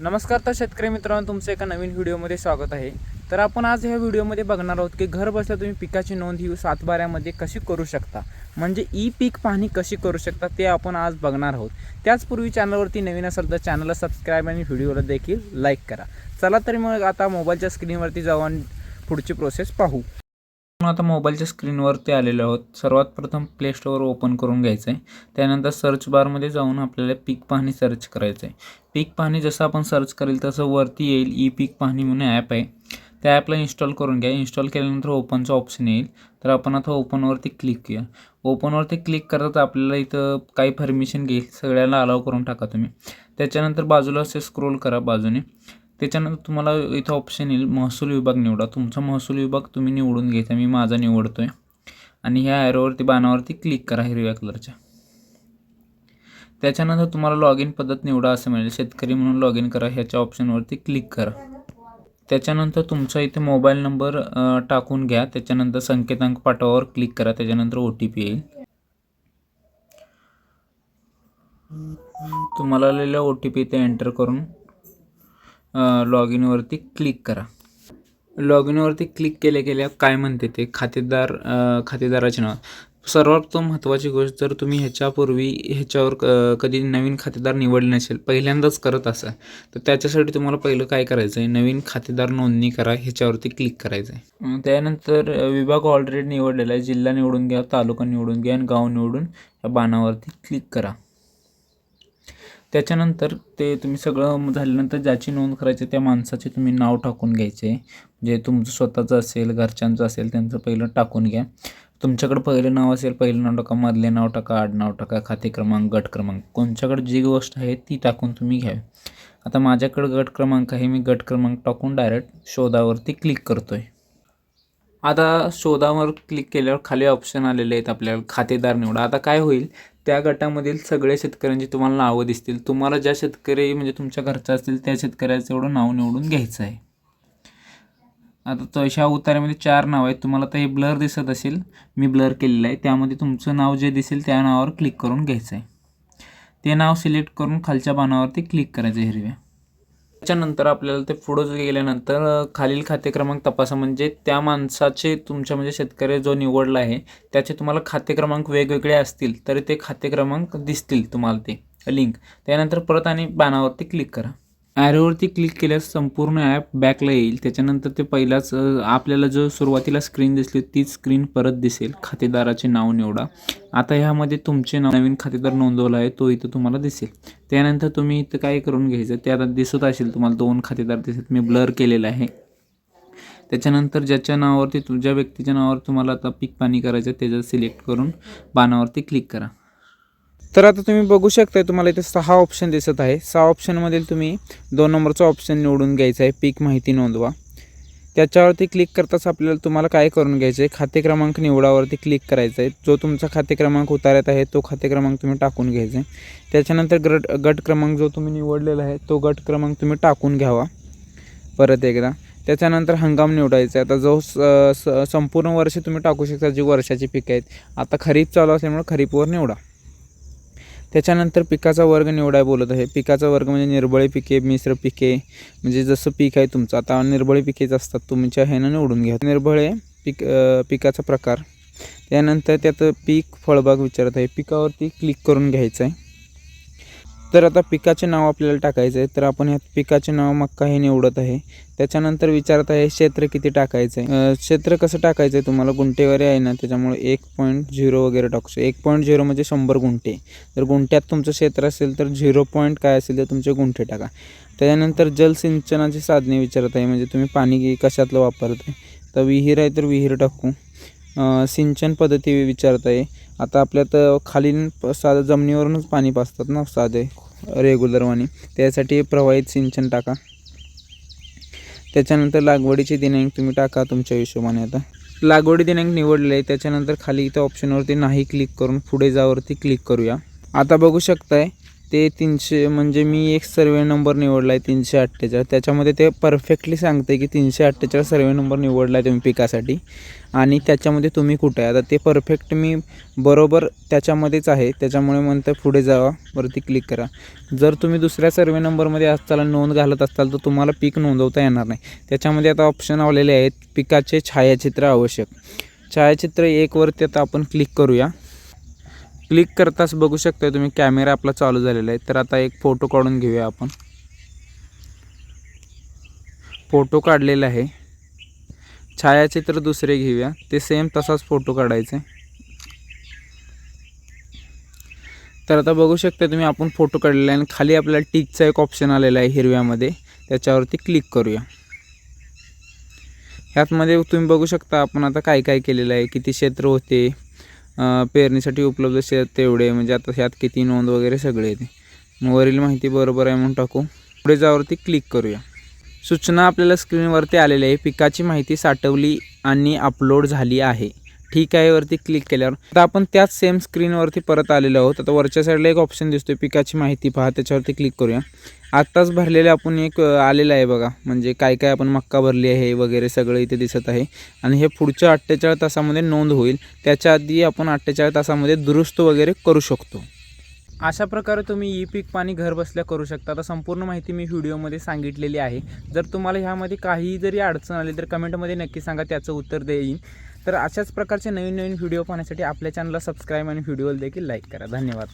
नमस्कार तर शेतकरी मित्रांनो तुमचं एका नवीन व्हिडिओमध्ये स्वागत आहे. तर आपण आज ह्या व्हिडिओमध्ये बघणार आहोत की घर बसल्या तुम्ही पिकाची नोंद ही सातबाऱ्यामध्ये कशी करू शकता? म्हणजे ई पीक पाहणी कशी करू शकता ते आपण आज बघणार आहोत. त्याचपूर्वी चॅनलवरती नवीन असेल तर चॅनलला सबस्क्राईब आणि व्हिडिओला देखील लाईक करा. चला तरी मग आता मोबाईलच्या स्क्रीनवरती जाऊन पुढची प्रोसेस पाहू. आता मोबाईलच्या स्क्रीनवरती आलेलो आहोत. सर्वात प्रथम प्ले स्टोअर ओपन करून घ्यायचं आहे त्यानंतर सर्च बारमध्ये जाऊन आपल्याला पीक पाहणी सर्च करायचं आहे पीक पाहणी जसं आपण सर्च करेल तसं वरती येईल ई पीक पाहणी म्हणून ॲप आहे. त्या ॲपला इन्स्टॉल करून घ्या. इन्स्टॉल केल्यानंतर ओपनचं ऑप्शन येईल. तर आपण आता ओपनवरती क्लिक करूया. ओपनवरती क्लिक करत आपल्याला इथं काही परमिशन घेईल सगळ्याला अलाव करून टाका तुम्ही. त्याच्यानंतर बाजूला असे स्क्रोल करा बाजूने. त्याच्यानंतर तुम्हाला इथं ऑप्शन येईल महसूल विभाग निवडा. तुमचा महसूल विभाग तुम्ही निवडून घ्यायचा मी माझा निवडतो आहे आणि ह्या ॲरोवरती बाणावरती क्लिक करा हिरव्या कलरच्या त्याच्यानंतर तुम्हाला लॉग इन पद्धत निवडा असं मिळेल. शेतकरी म्हणून लॉग इन करा ह्याच्या ऑप्शनवरती क्लिक करा. त्याच्यानंतर तुमचा इथे मोबाईल नंबर टाकून घ्या. त्याच्यानंतर संकेतांक पाठवावर क्लिक करा. त्याच्यानंतर ओ टी पी येईल. तुम्हाला आलेला ओ टी पी इथे एंटर करून लॉग इनवरती क्लिक करा. लॉग इनवरती क्लिक केल्या केल्या काय म्हणते ते? खातेदार खातेदाराचे नाव. सर्वात महत्त्वाची गोष्ट जर तुम्ही ह्याच्यापूर्वी ह्याच्यावर क- कधी नवीन खातेदार निवडले नसेल पहिल्यांदाच करत असाल तर त्याच्यासाठी तुम्हाला पहिलं काय करायचं आहे नवीन खातेदार नोंदणी करा ह्याच्यावरती क्लिक करायचं आहे त्यानंतर विभाग ऑलरेडी निवडलेला आहे. जिल्हा निवडून घ्या तालुका निवडून घ्या आणि गाव निवडून या बाणावरती क्लिक करा. त्याच्यानंतर ते तुम्ही सगळं झाल्यानंतर ज्याची नोंद करायची त्या माणसाचे तुम्ही नाव टाकून घ्यायचे. जे तुमचं स्वतःचं असेल घरच्यांचं असेल त्यांचं पहिलं टाकून घ्या. तुमच्याकडे पहिलं नाव असेल पहिलं नाव टाका मधले नाव टाका आडनाव टाका खाते क्रमांक गट क्रमांक. कोणच्याकडे जी गोष्ट आहे ती टाकून तुम्ही घ्यावी आता माझ्याकडे गट क्रमांक आहे मी गट क्रमांक टाकून डायरेक्ट शोधावरती क्लिक करतो आहे आता शोधावर क्लिक केल्यावर खाली ऑप्शन आलेले आहेत आपल्याला खातेदार निवडा. आता काय होईल? त्या गटामधील सगळ्या शेतकऱ्यांची तुम्हाला नावं दिसतील. तुम्हाला ज्या शेतकरी म्हणजे तुमच्या घरचा असतील त्या शेतकऱ्याचं एवढं नाव निवडून घ्यायचं आहे. आता तशा उतार्यामध्ये चार नाव आहेत. तुम्हाला तर हे ब्लर दिसत असेल. मी ब्लर केलेलं आहे. त्यामध्ये तुमचं नाव जे दिसेल त्या नावावर क्लिक करून घ्यायचं आहे. ते नाव सिलेक्ट करून खालच्या पानावरती क्लिक करायचं हिरव्या. त्याच्यानंतर आपल्याला ते पुढं गेल्यानंतर खालील खाते क्रमांक तपासा. म्हणजे त्या माणसाचे तुमच्या म्हणजे शेतकरी जो निवडला आहे त्याचे तुम्हाला खाते क्रमांक वेगवेगळे असतील तरी ते खाते क्रमांक दिसतील तुम्हाला ते लिंक. त्यानंतर परत आणि बाणावरती क्लिक करा. ॲरोवरती क्लिक केल्यास संपूर्ण ॲप बॅकला येईल. त्याच्यानंतर ते पहिलाच आपल्याला जो सुरुवातीला स्क्रीन दिसली तीच स्क्रीन परत दिसेल. खातेदाराचे नाव निवडा. आता ह्यामध्ये तुमचे नाव नवीन खातेदार नोंदवला आहे तो इथं तुम्हाला दिसेल. त्यानंतर तुम्ही इथं काय करून घ्यायचं ते आता दिसत असेल तुम्हाला दोन खातेदार दिसत. मी ब्लर केलेलं आहे. त्याच्यानंतर ज्याच्या नावावरती तुझ्या व्यक्तीच्या नावावर तुम्हाला आता पीक पाणी करायचं आहे त्याचं सिलेक्ट करून बाणावरती क्लिक करा. तर आता तुम्ही बघू शकताय तुम्हाला इथे सहा ऑप्शन दिसत आहे. सहा ऑप्शनमधील तुम्ही दोन नंबरचा ऑप्शन निवडून घ्यायचा आहे. पीक माहिती नोंदवा. त्याच्यावरती क्लिक करताच आपल्याला तुम्हाला काय करून घ्यायचं आहे? खाते क्रमांक निवडावरती क्लिक करायचा आहे. जो तुमचा खाते क्रमांक उतार्यात आहे तो खाते क्रमांक तुम्ही टाकून घ्यायचा आहे. त्याच्यानंतर गट गट क्रमांक जो तुम्ही निवडलेला आहे तो गट क्रमांक तुम्ही टाकून घ्यावा. परत एकदा. त्याच्यानंतर हंगाम निवडायचा आहे. आता जो स- स- संपूर्ण वर्ष तुम्ही टाकू शकता जी वर्षाची पिकं आहेत. आता खरीप चालू असल्यामुळे खरीपवर निवडा. त्याच्यानंतर पिकाचा वर्ग निवडाय बोलत आहे. पिकाचा वर्ग म्हणजे निर्बळे पिके मिश्र पिके म्हणजे जसं पीक आहे तुमचं. आता निर्बळे पिकेच असतात तुमच्या ह्यानं निवडून घ्या. निर्बळे पीक पिकाचा प्रकार. त्यानंतर त्यात पीक फळबाग विचारत आहे. पिकावरती क्लिक करून घ्यायचं आहे तर आता पिकाचे नाव आपल्याला टाकायचं आहे तर आपण ह्यात पिकाचे नाव मक्का हे निवडत आहे. त्याच्यानंतर विचारत आहे क्षेत्र किती टाकायचं आहे क्षेत्र कसं टाकायचं आहे तुम्हाला? गुंठेवारी आहे ना त्याच्यामुळे एक पॉईंट झिरो वगैरे टाकू शकतो. एक पॉईंट झिरो म्हणजे शंभर गुंठे. जर गुंठ्यात तुमचं क्षेत्र असेल तर झिरो पॉईंट काय असेल तर तुमचे गुंठे टाका. त्याच्यानंतर जलसिंचनाची साधने विचारत आहे म्हणजे तुम्ही पाणी कशातलं वापरत आहे तर विहीर आहे तर विहीर टाकू. सिंचन पद्धती विचारत आहे. आता आपल्यात खालील प- साधं जमिनीवरूनच पाणी पाजतात ना साधे रेग्युलरवाणी त्यासाठी प्रवाहित सिंचन टाका. त्याच्यानंतर लागवडीचे दिनांक तुम्ही टाका तुमच्या हिशोबाने आता. लागवडी दिनांक निवडले आहे त्याच्यानंतर खाली इथं ऑप्शनवरती नाही क्लिक करून पुढे जावरती क्लिक करूया. आता बघू शकताय ते तीनशे म्हणजे मी एक सर्वे नंबर निवडला आहे तीनशे अठ्ठेचाळीस. त्याच्यामध्ये ते परफेक्टली सांगते की तीनशे अठ्ठेचाळीस सर्वे नंबर निवडला आहे तुम्ही पिकासाठी. आणि त्याच्यामध्ये तुम्ही कुठे आहे? आता ते परफेक्ट मी बरोबर त्याच्यामध्येच आहे. त्याच्यामुळे म्हणतं पुढे जावा वरती क्लिक करा. जर तुम्ही दुसऱ्या सर्वे नंबरमध्ये असताल नोंद घालत असाल तर तुम्हाला पीक नोंदवता येणार नाही. त्याच्यामध्ये आता ऑप्शन आलेले आहेत पिकाचे छायाचित्र आवश्यक. छायाचित्र एकवरती आता आपण क्लिक करूया. क्लिक करताच बघू शकता तुम्ही कॅमेरा आपला चालू झालेला आहे. तर आता एक फोटो काढून घेऊया आपण. फोटो काढलेला आहे. छायाचित्र दुसरे घेऊया. ते सेम तसाच फोटो काढायचा. आहे तर आता बघू शकता तुम्ही आपण फोटो काढलेला आहे आणि खाली आपल्याला टिकचा एक ऑप्शन आलेला आहे हिरव्यामध्ये. त्याच्यावरती क्लिक करूया. ह्यातमध्ये तुम्ही बघू शकता आपण आता काय काय केलेलं आहे किती क्षेत्र होते पेरणीसाठी उपलब्ध शेत तेवढे म्हणजे आता ह्यात किती नोंद वगैरे सगळे येते मग वरील माहिती बरोबर आहे म्हणून टाकू. पुढे जावरती क्लिक करूया. सूचना आपल्याला स्क्रीनवरती आलेली आहे. पिकाची माहिती साठवली आणि अपलोड झाली आहे. ठीक आहे वरती क्लिक केल्यावर. आता आपण त्याच सेम स्क्रीनवरती परत आलेलो आहोत. आता वरच्या साईडला एक ऑप्शन दिसतोय पिकाची माहिती पहा त्याच्यावरती क्लिक करूया. आत्ताच भरलेले आपण एक आलेलं आहे बघा. म्हणजे काय काय आपण मक्का भरली आहे वगैरे सगळं इथे दिसत आहे. आणि हे पुढच्या अठ्ठेचाळीस तासामध्ये नोंद होईल. त्याच्या आधी आपण अठ्ठेचाळीस तासामध्ये दुरुस्त वगैरे करू शकतो. अशा प्रकारे तुम्ही ई पीक पाणी घरबसल्या करू शकता. आता संपूर्ण माहिती मी व्हिडिओमध्ये सांगितलेली आहे. जर तुम्हाला ह्यामध्ये काही जरी अडचण आली तर कमेंटमध्ये नक्की सांगा त्याचं उत्तर देईन. तर अशाच प्रकारचे नवीन नवीन व्हिडिओ पाहण्यासाठी आपल्या चॅनलला सबस्क्राईब आणि व्हिडिओला देखील लाईक करा. धन्यवाद.